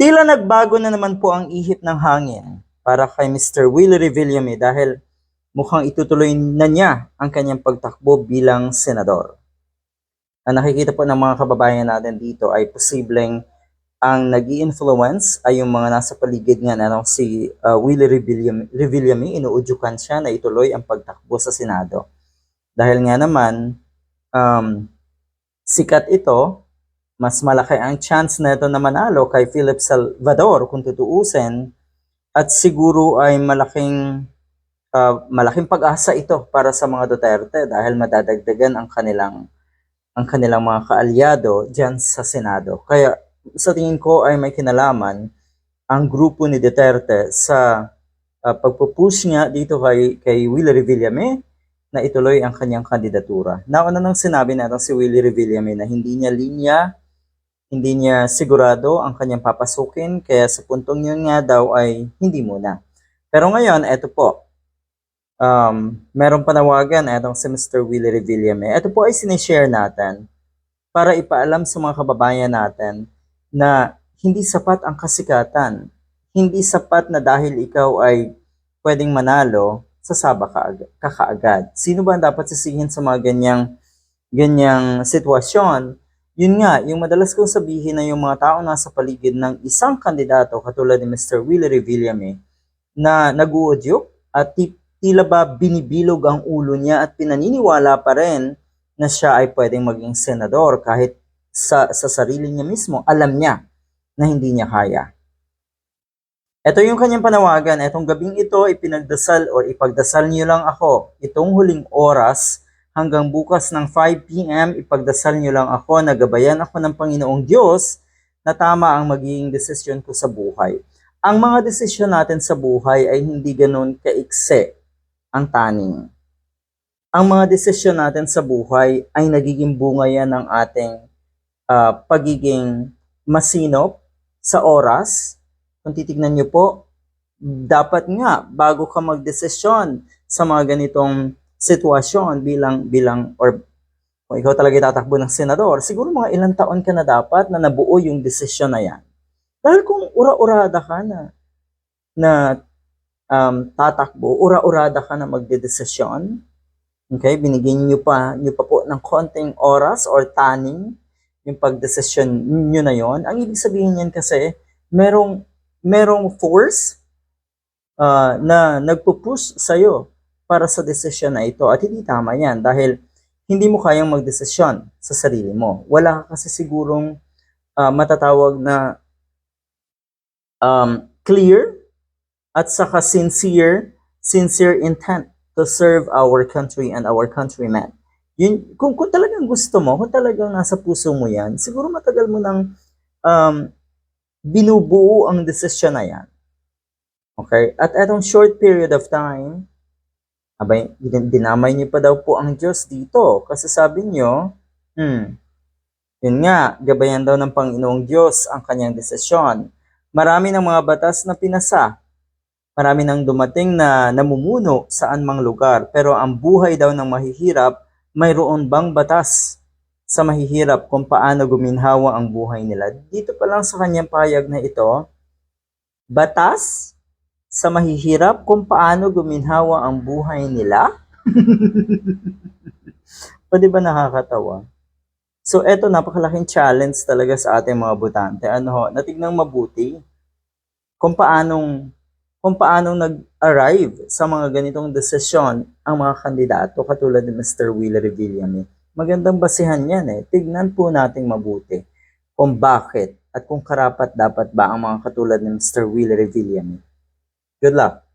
Tila nagbago na naman po ang ihip ng hangin para kay Mr. Willie Revillame dahil mukhang itutuloy na niya ang kanyang pagtakbo bilang senador. Ang nakikita po ng mga kababayan natin dito ay posibleng ang nag influence ay yung mga nasa paligid nga na si uh, Willie Revillame, inuudyukan siya na ituloy ang pagtakbo sa Senado. Dahil nga naman, um, sikat ito, mas malaki ang chance na ito na manalo kay Philip Salvador kung tutuusin at siguro ay malaking uh, malaking pag-asa ito para sa mga Duterte dahil madadagdagan ang kanilang ang kanilang mga kaalyado diyan sa Senado. Kaya sa tingin ko ay may kinalaman ang grupo ni Duterte sa uh, pagpupush niya dito kay kay Willie Revillame na ituloy ang kanyang kandidatura. Nauna nang sinabi natin si Willie Revillame na hindi niya linya hindi niya sigurado ang kanyang papasukin, kaya sa puntong yun nga daw ay hindi muna. Pero ngayon, eto po, um, meron panawagan etong si Mr. Willie Revillame. Ito po ay sinishare natin para ipaalam sa mga kababayan natin na hindi sapat ang kasikatan. Hindi sapat na dahil ikaw ay pwedeng manalo, sasaba ka, ka. Sino ba ang dapat sisihin sa mga ganyang, ganyang sitwasyon? Yun nga, yung madalas kong sabihin na yung mga tao nasa paligid ng isang kandidato katulad ni Mr. Willie Revillame na nag-uudyok at ti- tila ba binibilog ang ulo niya at pinaniniwala pa rin na siya ay pwedeng maging senador kahit sa, sa sarili niya mismo, alam niya na hindi niya kaya. Ito yung kanyang panawagan. Itong gabing ito, ipinagdasal o ipagdasal niyo lang ako. Itong huling oras, hanggang bukas ng 5 p.m. ipagdasal niyo lang ako na gabayan ako ng Panginoong Diyos na tama ang magiging desisyon ko sa buhay. Ang mga desisyon natin sa buhay ay hindi ganoon kaikse ang taning. Ang mga desisyon natin sa buhay ay nagiging bunga yan ng ating ah, pagiging masinop sa oras. Kung titignan niyo po, dapat nga bago ka magdesisyon sa mga ganitong sitwasyon bilang bilang or kung ikaw talaga tatakbo ng senador, siguro mga ilang taon ka na dapat na nabuo yung desisyon na yan. Dahil kung ura-urada ka na na um, tatakbo, ura-urada ka na magdedesisyon, okay, binigyan niyo pa, niyo pa po ng konting oras or taning yung pagdesisyon niyo na yon. Ang ibig sabihin niyan kasi, merong, merong force uh, na nagpo-push sa'yo para sa desisyon na ito. At hindi tama yan dahil hindi mo kayang magdesisyon sa sarili mo. Wala ka kasi sigurong uh, matatawag na um, clear at saka sincere, sincere intent to serve our country and our countrymen. Yun, kung, kung talagang gusto mo, kung talagang nasa puso mo yan, siguro matagal mo nang um, binubuo ang desisyon na yan. Okay? At etong short period of time, abay, din- dinamay niyo pa daw po ang Diyos dito. Kasi sabi niyo, hmm, yun nga, gabayan daw ng Panginoong Diyos ang kanyang desisyon. Marami ng mga batas na pinasa. Marami nang dumating na namumuno saan mang lugar. Pero ang buhay daw ng mahihirap, mayroon bang batas sa mahihirap kung paano guminhawa ang buhay nila? Dito pa lang sa kanyang payag na ito, batas sa mahihirap kung paano guminhawa ang buhay nila? o di ba nakakatawa? So eto napakalaking challenge talaga sa ating mga botante. Ano ho, natignang mabuti kung paanong kung paanong nag-arrive sa mga ganitong desisyon ang mga kandidato katulad ni Mr. Will Revillame. Magandang basihan yan eh. Tignan po nating mabuti kung bakit at kung karapat dapat ba ang mga katulad ni Mr. Will Revillame. Good luck!